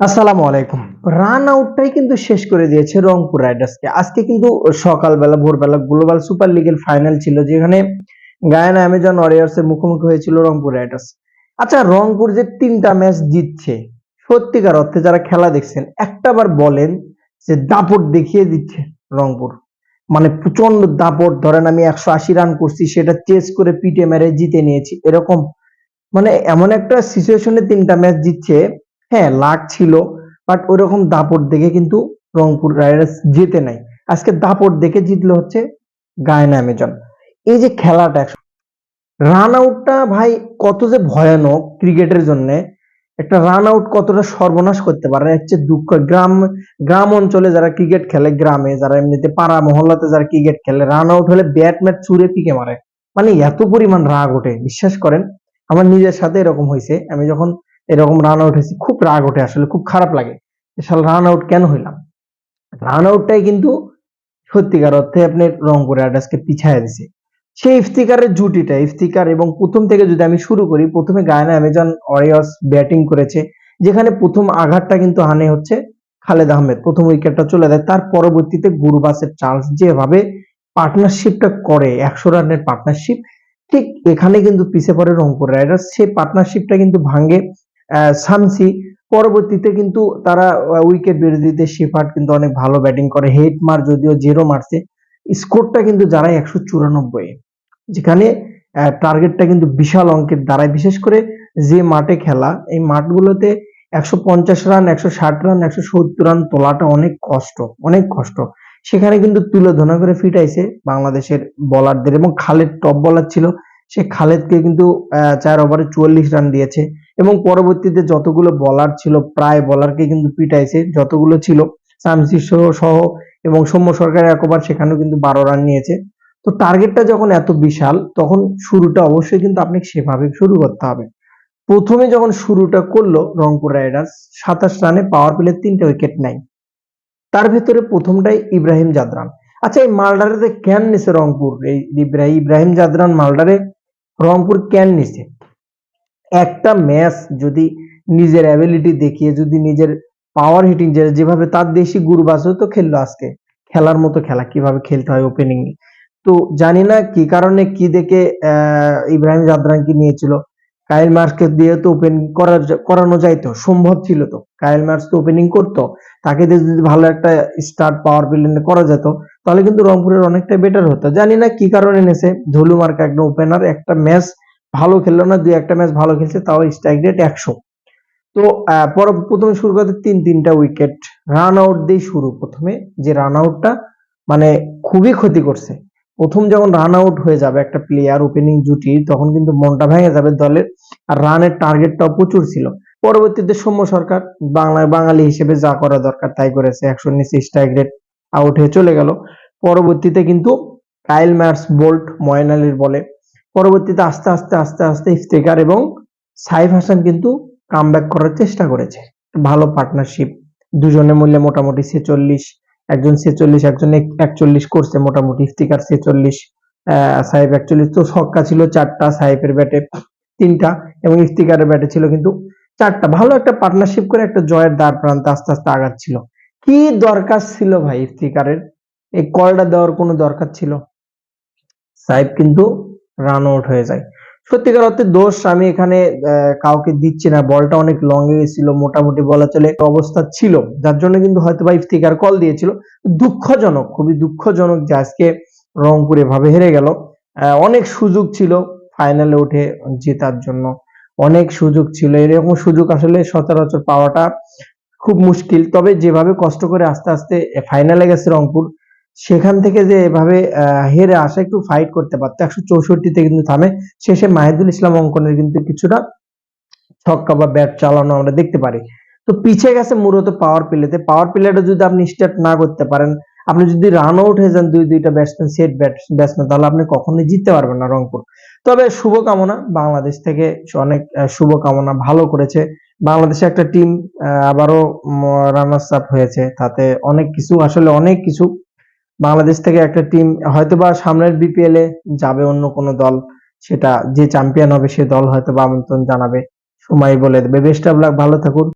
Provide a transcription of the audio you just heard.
আসসালামু আলাইকুম। রান আউটটাই কিন্তু শেষ করে দিয়েছে রংপুর রাইডার্সকে আজকে কিন্তু সকালবেলা, ভোরবেলা গ্লোবাল সুপার লিগের ফাইনাল ছিল, যেখানে গায়ানা অ্যামাজন ওয়ারিয়ার্স এর মুখোমুখি হয়েছিল রংপুর রাইডার্স আচ্ছা রংপুর যে তিনটা ম্যাচ জিতছে, সত্যিকার অর্থে যারা খেলা দেখছেন, একটা বার বলেন যে দাপট দেখিয়ে দিচ্ছে রংপুর। মানে প্রচণ্ড দাপট, ধরেন আমি একশো আশি রান করছি, সেটা চেস করে পিটে মেরে জিতে নিয়েছি, এরকম। মানে এমন একটা সিচুয়েশনে তিনটা ম্যাচ জিতছে হ্যাঁ লাক ছিল বাট ওইরকম দাপট দেখে কিন্তু রংপুর রাইডার্স জিতে নাই। আজকে দাপট দেখে জিতলো হচ্ছে গায়না অ্যামাজন। এই যে খেলাটা রান আউটটা ভাই কত যে ভয়ানক ক্রিকেটের জন্য, একটা রান আউট কতটা সর্বনাশ করতে পারে হচ্ছে দুঃখ। গ্রাম গ্রাম অঞ্চলে যারা ক্রিকেট খেলে, গ্রামে যারা এমনিতে পাড়া মহল্লাতে যারা ক্রিকেট খেলে রান আউট হলে ব্যাট ম্যাচ চুরে পিকে মারে। মানে এত পরিমাণ রাগ ওঠে, বিশ্বাস করেন? আমার নিজের সাথে এরকম হয়েছে, আমি যখন এরকম রান আউট হয়েছি, খুব রাগ ওঠে আসলে, খুব খারাপ লাগে। সাল রান আউট কেন হইলাম? রান আউটটাই কিন্তু সত্যিকার অর্থে আপনি রংপুর রাইডার্সকে পিছায় দিছে। সেই ইফতিকারের জুটিটা, ইফতিকার এবং প্রথম থেকে যদি আমি শুরু করি, প্রথমে গায়না অ্যামাজন ওয়ারিয়র্স ব্যাটিং করেছে, যেখানে প্রথম আঘাতটা কিন্তু হানে হচ্ছে খালেদ আহমেদ। প্রথম উইকেটটা চলে যায়, তার পরবর্তীতে গুরবাসের চার্লস যেভাবে পার্টনারশিপটা করে, একশো রানের পার্টনারশিপ ঠিক এখানে কিন্তু পিছে পড়ে রংপুর রাইডার্স, সেই পার্টনারশিপটা কিন্তু ভাঙ্গে শামসি পরবর্তীতে কিন্তু তারা উইকেট বিরোধীতে শেফার্ড কিন্তু অনেক ভালো ব্যাটিং করে। হেড মার যদিও জিরো মারছে স্কোরটা কিন্তু যারা একশো চুরানব্বই। যেখানে টার্গেটটা কিন্তু বিশাল অঙ্কের দ্বারায়। বিশেষ করে যে মাঠে খেলা, এই মাঠগুলোতে একশো পঞ্চাশ রান একশো ষাট রান একশো সত্তর রান তোলাটা অনেক কষ্ট অনেক কষ্ট। সেখানে কিন্তু তুলে ধনা করে ফিটাইছে বাংলাদেশের বলারদের এবং খালেদ টপ বলার ছিল। সে খালেদকে কিন্তু চার ওভারে চুয়াল্লিশ রান দিয়েছে। এবং পরবর্তীতে যতগুলো বলার ছিল, প্রায় বলারকে কিন্তু পিটাইছে, যতগুলো ছিল, শামসি সহ এবং সৌম্য সরকার একবার সেখানেও কিন্তু বারো রান নিয়েছে। তো টার্গেটটা যখন এত বিশাল, তখন শুরুটা অবশ্যই কিন্তু আপনি সেভাবে শুরু করতে হবে। প্রথমে যখন শুরুটা করল রংপুর রাইডার্স, সাতাশ রানে পাওয়ার প্লে তিনটে উইকেট নেয়। তার ভেতরে প্রথমটাই ইব্রাহিম জাদরান। আচ্ছা এই মালডারে কেন নিছে রংপুর? এই ইব্রাহিম জাদরান মালডারে রংপুর কেন নিছে? একটা ম্যাচ যদি নিজের অ্যাবিলিটি দেখিয়ে, যদি নিজের পাওয়ার হিটিং যেভাবে তার দেশি গুরবাজও তো খেললো আজকে। খেলার মতো খেলা, কীভাবে খেলতে হয় ওপেনিং তো জানি না কি কারণে কি দেখে ইব্রাহিম জাদরানকে নিয়েছিল। কাইল মার্সকে দিয়ে তো ওপেন করা করানো যাইতো, সম্ভব ছিল তো। কায়েল মার্স তো ওপেনিং করতো, তাকে যদি ভালো একটা স্টার্ট পাওয়ার প্লে করা যেত, তাহলে কিন্তু রংপুরের অনেকটা বেটার হতো। জানি না কি কারণে এনেছে ধুলু মার্কা একটা ওপেনার একটা ম্যাচ ভালো খেললো না, দুই একটা ম্যাচ ভালো খেলছে, তাও স্ট্রাইক রেট একশো। তো পর প্রথমে শুরু করতে তিন তিনটা উইকেট রান আউট দিয়ে শুরু প্রথমে। যে রান আউটটা মানে খুবই ক্ষতি করছে। প্রথম যখন রান আউট হয়ে যাবে একটা প্লেয়ার ওপেনিং জুটি, তখন কিন্তু মনটা ভেঙে যাবে দলের। আর রানের টার্গেটটাও প্রচুর ছিল। পরবর্তীতে সৌম্য সরকার বাংলা বাঙালি হিসেবে যা করা দরকার তাই করেছে। একশো নিচে স্ট্রাইক রেট আউট হয়ে চলে গেল। পরবর্তীতে কিন্তু কাইল ম্যাটস বোল্ট ময়ন আলীর বলে পরবর্তীতে আস্তে আস্তে আস্তে আস্তে ইফতেকার এবং সাইফ হাসান কিন্তু কামব্যাক করার চেষ্টা করেছে। ভালো পার্টনারশিপ দুজনের মূল্যে মোটামুটি ছেচল্লিশ, একজন ছেচল্লিশ, একজন এক- একচল্লিশ করছে মোটামুটি ইফতিকার ছেচল্লিশ। সাহেব একচল্লিশ তো ছক্কা ছিল চারটা সাহেবের ব্যাটে তিনটা এবং ইফতিকারের ব্যাটে ছিল কিন্তু চারটা। ভালো একটা পার্টনারশিপ করে একটা জয়ের দ্বার প্রান্তে আস্তে আস্তে আগাচ্ছিল। কি দরকার ছিল ভাই ইফতিকারের এই কলটা দেওয়ার কোনো দরকার ছিল? সাহেব কিন্তু রান আউট হয়ে যায়। সত্যিকার অর্থে দোষ আমি এখানে কাউকে দিচ্ছি না। বলটা অনেক লং এ গেছিল, মোটামুটি বলা চলে অবস্থা ছিল। যার জন্য কিন্তু হয়তো বা ইফতিকার কল দিয়েছিল। দুঃখজনক, খুবই দুঃখজনক যে আজকে রংপুর এভাবে হেরে গেল। অনেক সুযোগ ছিল ফাইনালে উঠে জেতার জন্য। অনেক সুযোগ ছিল। এরকম সুযোগ আসলে সচরাচর পাওয়াটা খুব মুশকিল। তবে যেভাবে কষ্ট করে আস্তে আস্তে ফাইনালে গেছে রংপুর সেখান থেকে যে এভাবে হেরে আসা, একটু ফাইট করতে পারতো। একশো চৌষট্টিতে কিন্তু থামে। শেষে মাহিদুল ইসলাম অঙ্কনের কিন্তু কিছুটা ছক্কা বা ব্যাট চালানো আমরা দেখতে পারি। তো পিছিয়ে গেছে মূলত পাওয়ার প্লেতে পাওয়ার প্লেটা যদি আপনি স্টার্ট না করতে পারেন, আপনি যদি রান আউট হয়ে যান দুই, দুইটা ব্যাটসম্যান সেট ব্যাটসম্যান তাহলে আপনি কখনোই জিততে পারবেন না রংপুর। তবে শুভকামনা, বাংলাদেশ থেকে অনেক শুভকামনা ভালো করেছে। বাংলাদেশে একটা টিম আবারও রানার্স আপ হয়েছে। তাতে অনেক কিছু, আসলে অনেক কিছু বাংলাদেশ থেকে একটা টিম হয়তোবা সামনের বিপিএল এ যাবে অন্য কোনো দল, সেটা যে চ্যাম্পিয়ন হবে সে দল হয়তো বা আমন্ত্রণ জানাবে। সময় বলে দেবে। বেস্ট অফ লাক ভালো থাকুন।